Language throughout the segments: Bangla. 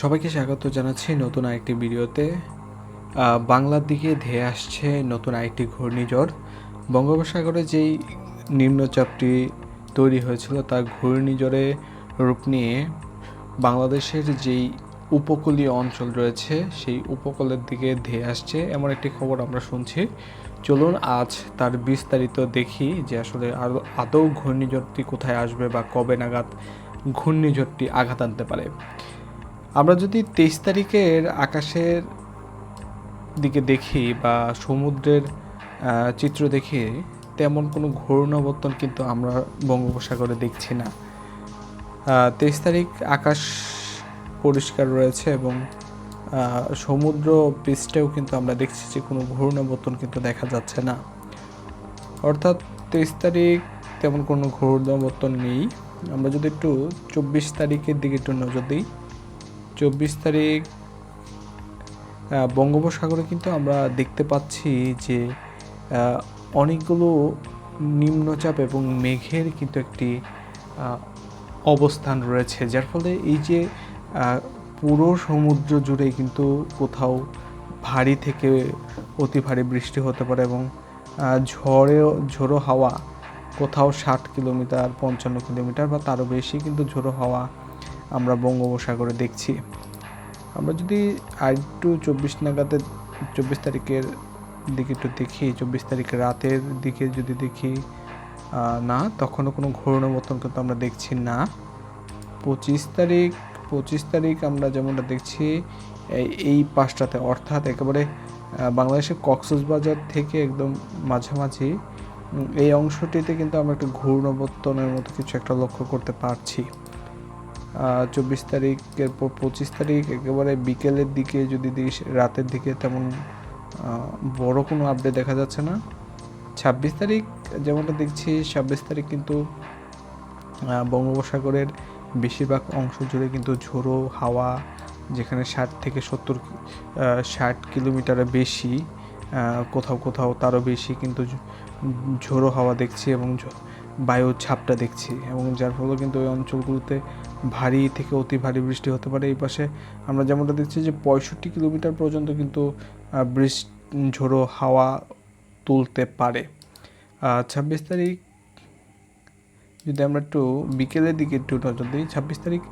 সবাইকে স্বাগত জানাচ্ছি নতুন আরেকটি ভিডিওতে। বাংলার দিকে ধেয়ে আসছে নতুন আরেকটি ঘূর্ণিঝড়। বঙ্গোপসাগরে যেই নিম্নচাপটি তৈরি হয়েছিল তার ঘূর্ণিঝড়ে রূপ নিয়ে বাংলাদেশের যেই উপকূলীয় অঞ্চল রয়েছে, সেই উপকূলের দিকে ধেয়ে আসছে এমন একটি খবর আমরা শুনছি। চলুন আজ তার বিস্তারিত দেখি যে আসলে আরও আদৌ ঘূর্ণিঝড়টি কোথায় আসবে বা কবে নাগাদ ঘূর্ণিঝড়টি আঘাত আনতে পারে। আমরা যদি তেইশ তারিখের আকাশের দিকে দেখি বা সমুদ্রের চিত্র দেখি, তেমন কোনো ঘূর্ণাবর্তন কিন্তু আমরা বঙ্গোপসাগরে দেখছি না। তেইশ তারিখ আকাশ পরিষ্কার রয়েছে এবং সমুদ্র পৃষ্ঠেও কিন্তু আমরা দেখছি যে কোনো ঘূর্ণাবর্তন কিন্তু দেখা যাচ্ছে না। অর্থাৎ তেইশ তারিখ তেমন কোনো ঘূর্ণাবর্তন নেই। আমরা যদি একটু চব্বিশ তারিখের দিকে একটু নজর দিই চব্বিশ তারিখ বঙ্গোপসাগরে কিন্তু আমরা দেখতে পাচ্ছি যে অনেকগুলো নিম্নচাপ এবং মেঘের কিন্তু একটি অবস্থান রয়েছে। যার ফলে এই যে পুরো সমুদ্র জুড়ে কিন্তু কোথাও ভারী থেকে অতি ভারী বৃষ্টি হতে পারে এবং ঝড়েও, ঝোড়ো হাওয়া কোথাও ষাট কিলোমিটার, পঞ্চান্ন কিলোমিটার বা তারও বেশি কিন্তু ঝোড়ো হাওয়া আমরা বঙ্গোপসাগরে দেখছি। আমরা যদি আর একটু চব্বিশ নাগাদের চব্বিশ তারিখের দিকে একটু দেখি, চব্বিশ তারিখের রাতের দিকে যদি দেখি না, তখনও কোনো ঘূর্ণাবর্তন কিন্তু আমরা দেখছি না। পঁচিশ তারিখ পঁচিশ তারিখ আমরা যেমনটা দেখছি, এই পাঁচটাতে অর্থাৎ একেবারে বাংলাদেশের কক্সবাজার থেকে একদম মাঝামাঝি এই অংশটিতে কিন্তু আমরা একটু ঘূর্ণাবর্তনের মতো কিছু একটা লক্ষ্য করতে পারছি। চব্বিশ তারিখের পর পঁচিশ তারিখ, একেবারে বিকেলের দিকে যদি দিস রাতের দিকে তেমন বড় কোনো আপডেট দেখা যাচ্ছে না। ছাব্বিশ তারিখ যেমনটা দেখছি, ছাব্বিশ তারিখ কিন্তু বঙ্গোপসাগরের বেশিরভাগ অংশ জুড়ে কিন্তু ঝোড়ো হাওয়া, যেখানে ষাট থেকে সত্তর ষাট কিলোমিটারের বেশি কোথাও কোথাও তারও বেশি কিন্তু ঝোড়ো হাওয়া দেখছি এবং বায়ুর ছাপটা দেখছি এবং যার ফলে কিন্তু ওই অঞ্চলগুলোতে ভারী থেকে অতি ভারী বৃষ্টি হতে পারে এই পাশে। আমরা যেমনটা দেখছি যে পঁয়ষট্টি কিলোমিটার পর্যন্ত কিন্তু বৃষ্টি ঝোড়ো হাওয়া তুলতে পারে। ছাব্বিশ তারিখ, যদি আমরা একটু বিকেলের দিকে একটু নজর দিই, ছাব্বিশ তারিখ,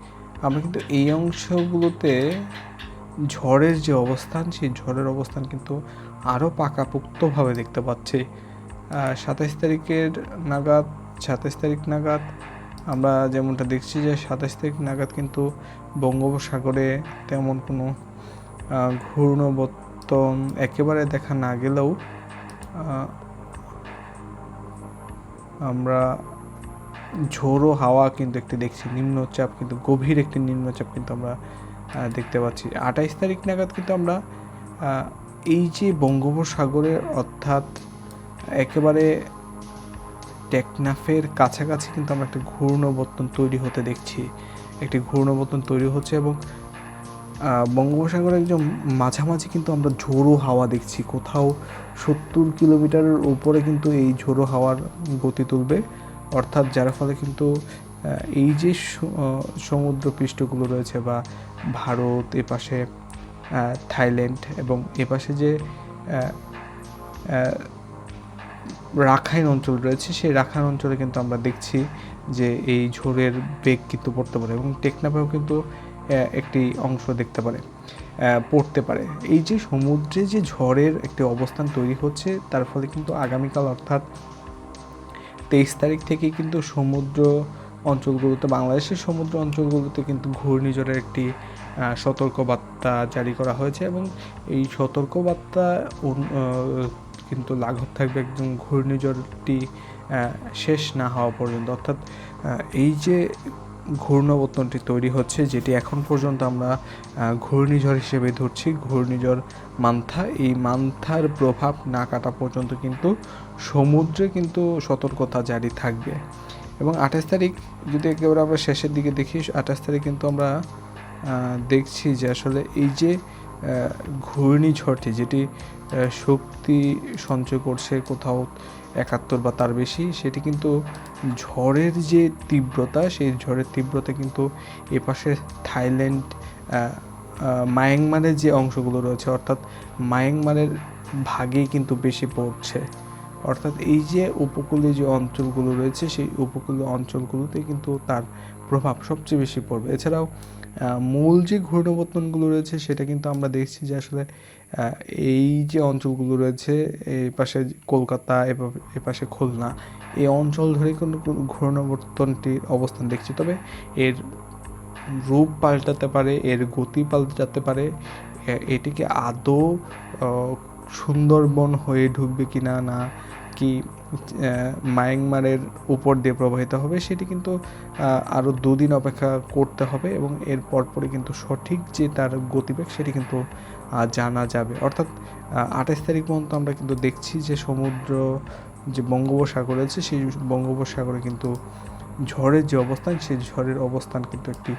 আমরা কিন্তু এই অংশগুলোতে ঝড়ের যে অবস্থান, সেই ঝড়ের অবস্থান কিন্তু আরও পাকাপোক্তভাবে দেখতে পাচ্ছি। সাতাইশ তারিখের নাগাদ, সাতাইশ তারিখ নাগাদ আমরা যেমনটা দেখছি যে সাতাইশ তারিখ নাগাদ কিন্তু বঙ্গোপসাগরে তেমন কোনো ঘূর্ণবর্তন একেবারে দেখা না গেলেও আমরা ঝোড়ো হাওয়া কিন্তু একটি দেখছি, নিম্নচাপ কিন্তু, গভীর একটি নিম্নচাপ কিন্তু আমরা দেখতে পাচ্ছি। আঠাইশ তারিখ নাগাদ কিন্তু আমরা এই যে বঙ্গোপসাগরের অর্থাৎ একেবারে টেকনাফের কাছাকাছি কিন্তু আমরা একটা ঘূর্ণাবর্তন তৈরি হতে দেখছি। একটি ঘূর্ণাবর্তন তৈরি হচ্ছে এবং আহ, বঙ্গোপসাগরের একদম মাঝামাঝি কিন্তু আমরা ঝোড়ো হাওয়া দেখছি। কোথাও সত্তর কিলোমিটারের উপরে কিন্তু এই ঝোড়ো হাওয়ার গতি তুলবে। অর্থাৎ যার ফলে কিন্তু এই যে সমুদ্র পৃষ্ঠগুলো রয়েছে বা ভারত এপাশে থাইল্যান্ড এবং এপাশে যে রাখাইন অঞ্চল রয়েছে, সেই রাখাইন অঞ্চলে কিন্তু আমরা দেখছি যে এই ঝড়ের বেগ কিন্তু পড়তে পারে এবং টেকনাফেও কিন্তু একটি অংশ দেখতে পারে পড়তে পারে। এই যে সমুদ্রে যে ঝড়ের একটি অবস্থান তৈরি হচ্ছে, তার ফলে কিন্তু আগামীকাল অর্থাৎ তেইশ তারিখ থেকে কিন্তু সমুদ্র অঞ্চলগুলোতে, বাংলাদেশের সমুদ্র অঞ্চলগুলোতে কিন্তু ঘূর্ণিঝড়ের একটি সতর্কবার্তা জারি করা হয়েছে এবং এই সতর্কবার্তা কিন্তু লাঘব থাকবে একদম ঘূর্ণিঝড়টি শেষ না হওয়া পর্যন্ত। অর্থাৎ এই যে ঘূর্ণাবর্তনটি তৈরি হচ্ছে, যেটি এখন পর্যন্ত আমরা ঘূর্ণিঝড় হিসেবে ধরছি, ঘূর্ণিঝড় মান্থা। এই মান্থার প্রভাব না কাটা পর্যন্ত কিন্তু সমুদ্রে কিন্তু সতর্কতা জারি থাকবে। এবং আঠাশ তারিখ, যদি একেবারে আমরা শেষের দিকে দেখি, আঠাশ তারিখ কিন্তু আমরা দেখছি যে আসলে এই যে ঘূর্ণিঝড়টি যেটি শক্তি সঞ্চয় করছে কোথাও একাত্তর বা তার বেশি সেটি কিন্তু ঝড়ের যে তীব্রতা সেই ঝড়ের তীব্রতা কিন্তু এপাশে থাইল্যান্ড আহ, মায়ানমারের যে অংশগুলো রয়েছে অর্থাৎ মায়ানমারের ভাগেই কিন্তু বেশি পড়ছে। অর্থাৎ এই যে উপকূলীয় যে অঞ্চলগুলো রয়েছে সেই উপকূলীয় অঞ্চলগুলোতে কিন্তু তার প্রভাব সবচেয়ে বেশি পড়বে। এছাড়াও মূল যে ঘূর্ণবর্তনগুলো রয়েছে সেটা কিন্তু আমরা দেখছি যে আসলে এই যে অঞ্চলগুলো রয়েছে, এই পাশে কলকাতা, এ পাশে খুলনা, এই অঞ্চল ধরে কোনো কোনো ঘূর্ণবর্তনটির অবস্থান দেখছি। তবে এর রূপ পাল্টাতে পারে, এর গতি পাল্টাতে পারে এটিকে আদৌ সুন্দরবন হয়ে ঢুকবে কি না না কি মায়ানমারের উপর দিয়ে প্রবাহিত হবে সেটি কিন্তু আরও দুদিন অপেক্ষা করতে হবে এবং এর পরপরই কিন্তু সঠিক যে তার গতিবেগ সেটি কিন্তু জানা যাবে। অর্থাৎ আঠাশ তারিখ পর্যন্ত আমরা কিন্তু দেখছি যে সমুদ্র যে বঙ্গোপসাগর আছে, সেই বঙ্গোপসাগরে কিন্তু ঝড়ের যে অবস্থান, সেই ঝড়ের অবস্থান কিন্তু একটি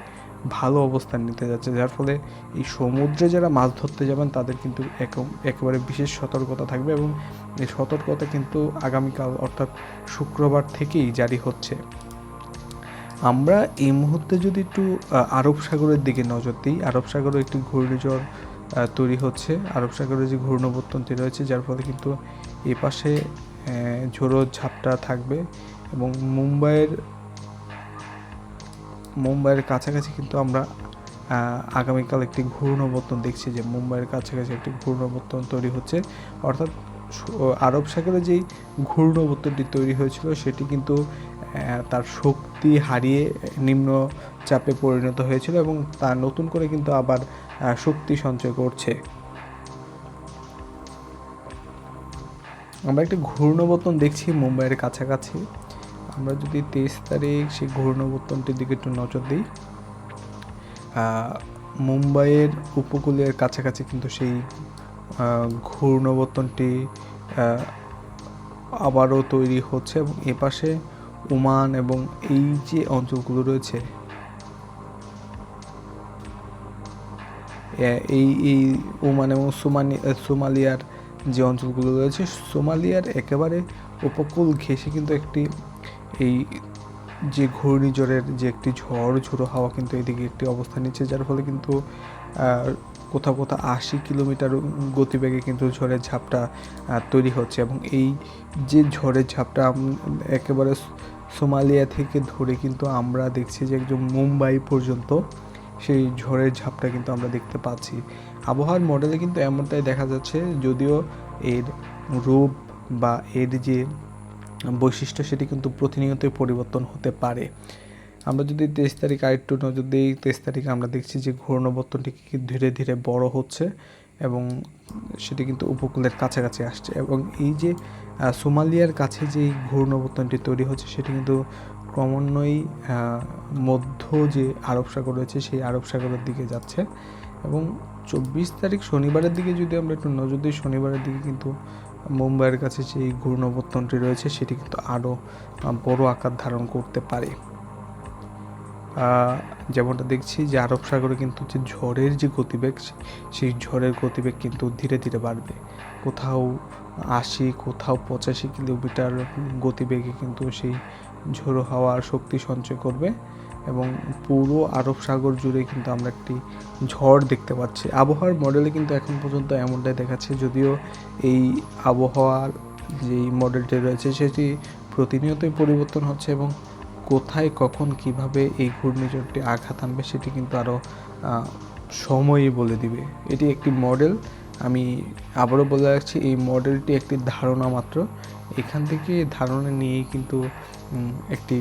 ভালো অবস্থান নিতে যাচ্ছে। যার ফলে এই সমুদ্রে যারা মাছ ধরতে যাবেন, তাদের কিন্তু এক- একেবারে বিশেষ সতর্কতা থাকবে এবং এই সতর্কতা কিন্তু আগামীকাল, অর্থাৎ শুক্রবার থেকেই জারি হচ্ছে। আমরা এই মুহূর্তে যদি একটু আরব সাগরের দিকে নজর দিই, আরব সাগরে একটি ঘূর্ণিঝড় তৈরি হচ্ছে। আরব সাগরে যে ঘূর্ণবর্তনটি রয়েছে, যার ফলে কিন্তু এ পাশে ঝোড়ো ঝাপটা থাকবে এবং মুম্বাইয়ের মুম্বাইয়ের কাছাকাছি কিন্তু আমরা আগামীকাল একটি ঘূর্ণবর্তন দেখছি যে মুম্বাইয়ের কাছাকাছি একটি ঘূর্ণবর্তন তৈরি হচ্ছে। অর্থাৎ আরব সাগরে যেই ঘূর্ণবর্তনটি তৈরি হয়েছিল সেটি কিন্তু তার শক্তি হারিয়ে নিম্ন চাপে পরিণত হয়েছিল এবং তা নতুন করে কিন্তু আবার শক্তি সঞ্চয় করছে। আমরা একটা ঘূর্ণবর্তন দেখছি মুম্বাইয়ের কাছাকাছি। আমরা যদি তেইশ তারিখ সেই ঘূর্ণবর্তনটির দিকে একটু নজর দিই মুম্বাইয়ের উপকূলের কাছাকাছি কিন্তু সেই ঘূর্ণবর্তনটি আবারও তৈরি হচ্ছে এবং এপাশে ওমান এবং এই যে অঞ্চলগুলো রয়েছে এই এই ওমান এবং সোমানি, সোমালিয়ার যে অঞ্চলগুলো রয়েছে, সোমালিয়ার একেবারে উপকূল ঘেঁষে কিন্তু একটি এই যে ঘূর্ণিঝড়ের যে একটি ঝড়, ঝোড়ো হাওয়া কিন্তু এদিকে একটি অবস্থান নিচ্ছে, যার ফলে কিন্তু কোথাও কোথাও আশি কিলোমিটার গতিবেগে কিন্তু ঝড়ের ঝাপটা তৈরি হচ্ছে এবং এই যে ঝড়ের ঝাপটা একেবারে সোমালিয়া থেকে ধরে কিন্তু আমরা দেখছি যে একদম মুম্বাই পর্যন্ত সেই ঝড়ের ঝাপটা কিন্তু আমরা দেখতে পাচ্ছি। আবহাওয়ার মডেলে কিন্তু এমনটাই দেখা যাচ্ছে, যদিও এর রূপ বা এর যে বৈশিষ্ট্য সেটি কিন্তু প্রতিনিয়তই পরিবর্তন হতে পারে। আমরা যদি তেইশ তারিখ আরেকটু নজর দিই, তেইশ তারিখে আমরা দেখছি যে ঘূর্ণবর্তনটি ধীরে ধীরে বড় হচ্ছে এবং সেটি কিন্তু উপকূলের কাছাকাছি আসছে এবং এই যে সোমালিয়ার কাছে যে ঘূর্ণবর্তনটি তৈরি হচ্ছে সেটি কিন্তু ক্রমান্বয়েই মধ্য যে আরব সাগর রয়েছে সেই আরব সাগরের দিকে যাচ্ছে এবং চব্বিশ তারিখ শনিবারের দিকে যদি আমরা একটু নজর দিই, শনিবারের দিকে কিন্তু মুম্বাইয়ের কাছে যে ঘূর্ণবর্তনটি রয়েছে, সেটি কিন্তু আরও বড় আকার ধারণ করতে পারে। যেমনটা দেখছি যে আরব সাগরে কিন্তু যে ঝড়ের যে গতিবেগ সেই ঝড়ের গতিবেগ কিন্তু ধীরে ধীরে বাড়বে। কোথাও আশি, কোথাও পঁচাশি কিলোমিটার গতিবেগে কিন্তু সেই ঝোড়ো হাওয়ার শক্তি সঞ্চয় করবে। এবং পুরো আরব সাগর জুড়ে কিন্তু আমরা একটি ঝড় দেখতে পাচ্ছি। আবহাওয়ার মডেলে কিন্তু এখন পর্যন্ত এমনটাই দেখাচ্ছে, যদিও এই আবহাওয়ার যেই মডেলটি রয়েছে সেটি প্রতিনিয়তই পরিবর্তন হচ্ছে এবং কোথায়, কখন, কীভাবে এই ঘূর্ণিঝড়টি আঘাত আনবে সেটি কিন্তু আরও সময়ই বলে দিবে। এটি একটি মডেল আমি আবারও বলে রাখছি, এই মডেলটি একটি ধারণা মাত্র। এখান থেকে ধারণা নিয়েই কিন্তু একটি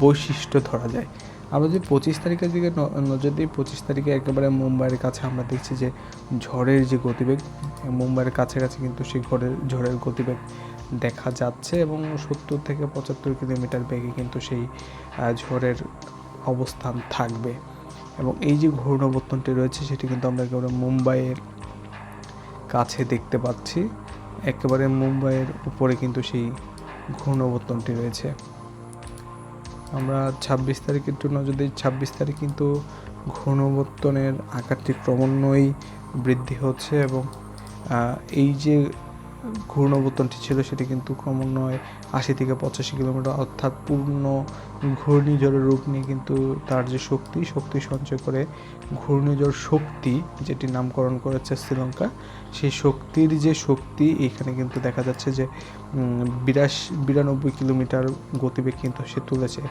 বৈশিষ্ট্য ধরা যায়। আমরা যদি পঁচিশ তারিখের দিকে নজর দিই পঁচিশ তারিখে একেবারে মুম্বাইয়ের কাছে আমরা দেখছি যে ঝড়ের যে গতিবেগ, মুম্বাইয়ের কাছাকাছি কিন্তু সেই ঝড়ের ঝড়ের গতিবেগ দেখা যাচ্ছে এবং সত্তর থেকে পঁচাত্তর কিলোমিটার বেগে কিন্তু সেই ঝড়ের অবস্থান থাকবে। এবং এই যে ঘূর্ণবর্তনটি রয়েছে, সেটি কিন্তু আমরা একেবারে মুম্বাইয়ের কাছে দেখতে পাচ্ছি। একেবারে মুম্বাইয়ের উপরে কিন্তু সেই ঘূর্ণবর্তনটি রয়েছে। আমরা ছাব্বিশ তারিখের জন্য যদি ছাব্বিশ তারিখ কিন্তু ঘূর্ণবর্তনের আকারটি ক্রমান্বয়েই বৃদ্ধি হচ্ছে এবং এই যে ঘূর্ণবর্তনটি ছিল, সেটি কিন্তু ক্রমান্বয়ে আশি থেকে পঁচাশি কিলোমিটার, অর্থাৎ পূর্ণ ঘূর্ণিঝড়ের রূপ নিয়ে কিন্তু তার যে শক্তি শক্তি সঞ্চয় করে ঘূর্ণিঝড় শক্তি, যেটি নামকরণ করেছে শ্রীলঙ্কা, সেই শক্তির যে শক্তি, এখানে কিন্তু দেখা যাচ্ছে যে বিরাশ, বিরানব্বই কিলোমিটার গতিবেগ কিন্তু সে তুলেছে।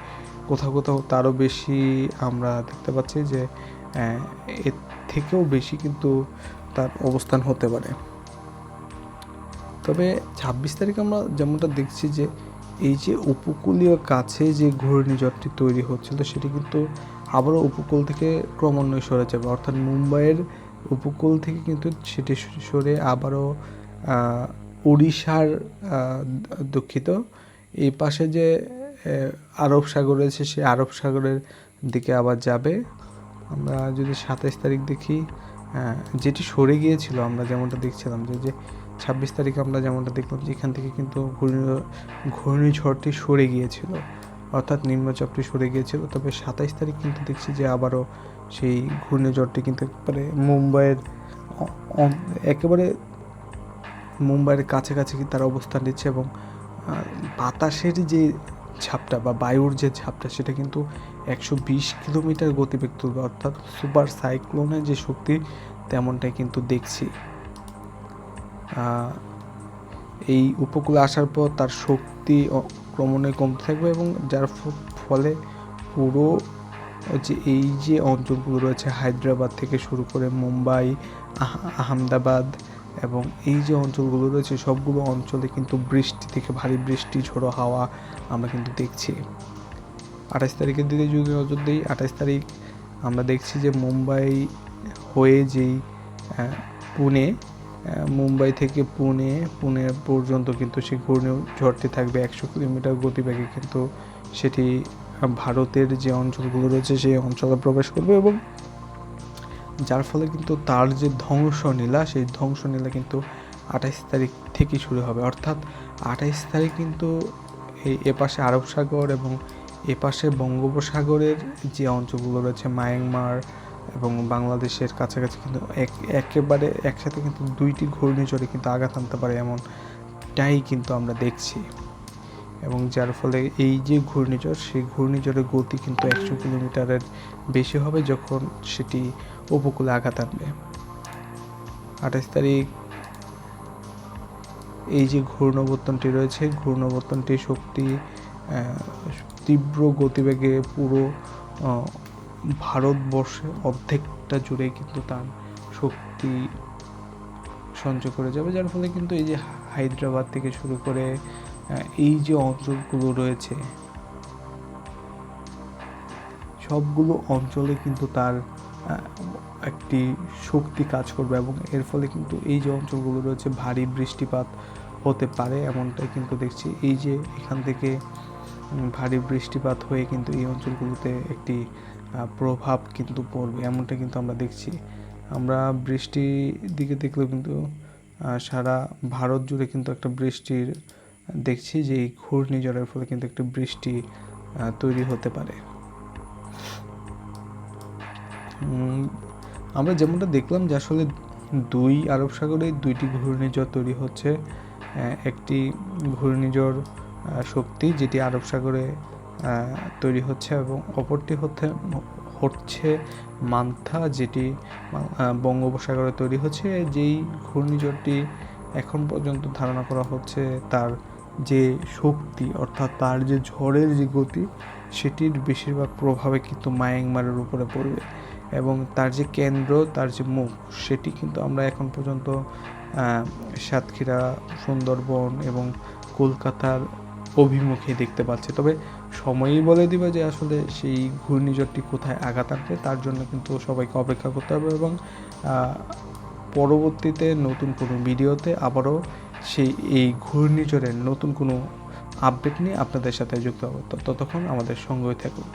কোথাও কোথাও তারও বেশি আমরা দেখতে পাচ্ছি যে এর থেকেও বেশি কিন্তু তার অবস্থান হতে পারে। তবে ছাব্বিশ তারিখ আমরা যেমনটা দেখছি যে এই যে উপকূলীয় কাছে যে ঘূর্ণিঝড়টি তৈরি হচ্ছিল, সেটি কিন্তু আবারও উপকূল থেকে ক্রমান্বয়ে সরে যাবে। অর্থাৎ মুম্বাইয়ের উপকূল থেকে কিন্তু সেটি সরে আবারও উড়িষ্যার দুঃখিত। এই পাশে যে আরব সাগর রয়েছে সেই আরব সাগরের দিকে আবার যাবে। আমরা যদি সাতাইশ তারিখ দেখি যেটি সরে গিয়েছিল, আমরা যেমনটা দেখছিলাম যে যে ছাব্বিশ তারিখ আমরা যেমনটা দেখলাম যে এখান থেকে কিন্তু ঘূর্ণি ঘূর্ণিঝড়টি সরে গিয়েছিল। অর্থাৎ নিম্নচাপটি সরে গিয়েছিল। তবে সাতাইশ তারিখ কিন্তু দেখছি যে আবারও সেই ঘূর্ণিঝড়টি কিন্তু একেবারে মুম্বাইয়ের একেবারে মুম্বাইয়ের কাছাকাছি তার অবস্থান নিচ্ছে এবং বাতাসের যে ঝাপটা বা বায়ুর যে ঝাপটা সেটা কিন্তু একশো বিশ কিলোমিটার গতিবেগ তুলবে। অর্থাৎ সুপার সাইক্লোনের যে শক্তি, তেমনটাই কিন্তু দেখছি। এই উপকূলে আসার পর তার শক্তি ক্রমান্বয়ে কমতে থাকবে এবং যার ফলে পুরো যে এই যে অঞ্চলগুলো রয়েছে, হায়দ্রাবাদ থেকে শুরু করে মুম্বাই, আহ- আহমেদাবাদ এবং এই যে অঞ্চলগুলো রয়েছে, সবগুলো অঞ্চলে কিন্তু বৃষ্টি থেকে ভারী বৃষ্টি, ঝোড়ো হাওয়া আমরা কিন্তু দেখছি। আঠাশ তারিখের দিকে যদি নজর দিই, আঠাশ তারিখ আমরা দেখছি যে মুম্বাই হয়ে যেই পুনে মুম্বাই থেকে পুনে পুনে পর্যন্ত কিন্তু সেই ঘূর্ণিঝড়টি থাকবে একশো কিলোমিটার গতিবেগে, কিন্তু সেটি ভারতের যে অঞ্চলগুলো রয়েছে সেই অঞ্চলে প্রবেশ করবে এবং যার ফলে কিন্তু তার যে ধ্বংসনীলা সেই ধ্বংসনীলা কিন্তু আঠাইশ তারিখ থেকে শুরু হবে। অর্থাৎ আঠাইশ তারিখ কিন্তু এই এপাশে আরব সাগর এবং এপাশে বঙ্গোপসাগরের যে অঞ্চলগুলো রয়েছে, মায়ানমার এবং বাংলাদেশের কাছাকাছি কিন্তু এক, একেবারে একসাথে কিন্তু দুইটি ঘূর্ণিঝড়ে কিন্তু আঘাত আনতে পারে এমনটাই কিন্তু আমরা দেখছি। এবং যার ফলে এই যে ঘূর্ণিঝড়, সেই ঘূর্ণিঝড়ের গতি কিন্তু একশো কিলোমিটারের বেশি হবে যখন সেটি উপকূলে আঘাত আনবে আঠাশ তারিখ, এই যে ঘূর্ণবর্তনটি রয়েছে ঘূর্ণবর্তনটির শক্তি তীব্র গতিবেগে পুরো ভারতবর্ষে অর্ধেকটা জুড়ে কিন্তু তার শক্তি সঞ্চয় করে যাবে, যার ফলে কিন্তু এই যে হায়দ্রাবাদ থেকে শুরু করে এই যে অঞ্চলগুলো রয়েছে, সবগুলো অঞ্চলে কিন্তু তার একটি শক্তি কাজ করবে এবং এর ফলে কিন্তু এই যে অঞ্চলগুলো রয়েছে, ভারী বৃষ্টিপাত হতে পারে এমনটাই কিন্তু দেখছি। এই যে এখান থেকে ভারী বৃষ্টিপাত হয়ে কিন্তু এই অঞ্চলগুলোতে একটি প্রভাব কিন্তু পড়বে, এমনটা কিন্তু আমরা দেখছি। আমরা বৃষ্টির দিকে দেখলেও কিন্তু সারা ভারত জুড়ে কিন্তু একটা বৃষ্টির দেখছি যে এই ঘূর্ণিঝড়ের ফলে কিন্তু একটা বৃষ্টি তৈরি হতে পারে। আমরা যেমনটা দেখলাম যে আসলে দুই আরব সাগরে দুইটি ঘূর্ণিঝড় তৈরি হচ্ছে একটি ঘূর্ণিঝড় শক্তি যেটি আরব সাগরে তৈরি হচ্ছে এবং অপরটি হচ্ছে হচ্ছে মান্থা, যেটি বঙ্গোপসাগরে তৈরি হচ্ছে, যেই ঘূর্ণিঝড়টি এখন পর্যন্ত ধারণা করা হচ্ছে তার যে শক্তি, অর্থাৎ তার যে ঝড়ের যে গতি, সেটির বেশিরভাগ প্রভাবে কিন্তু মায়ানমারের উপরে পড়বে এবং তার যে কেন্দ্র, তার যে মুখ, সেটি কিন্তু আমরা এখন পর্যন্ত সাতক্ষীরা, সুন্দরবন এবং কলকাতার অভিমুখে দেখতে পাচ্ছি। তবে সময়ই বলে দিবে যে আসলে সেই ঘূর্ণিঝড়টি কোথায় আঘাত আনবে, তার জন্য কিন্তু সবাইকে অপেক্ষা করতে হবে এবং পরবর্তীতে নতুন কোনো ভিডিওতে আবারও সেই, এই ঘূর্ণিঝড়ের নতুন কোনো আপডেট নিয়ে আপনাদের সাথে যুক্ত হবে। ততক্ষণ আমাদের সঙ্গেই থাকুন।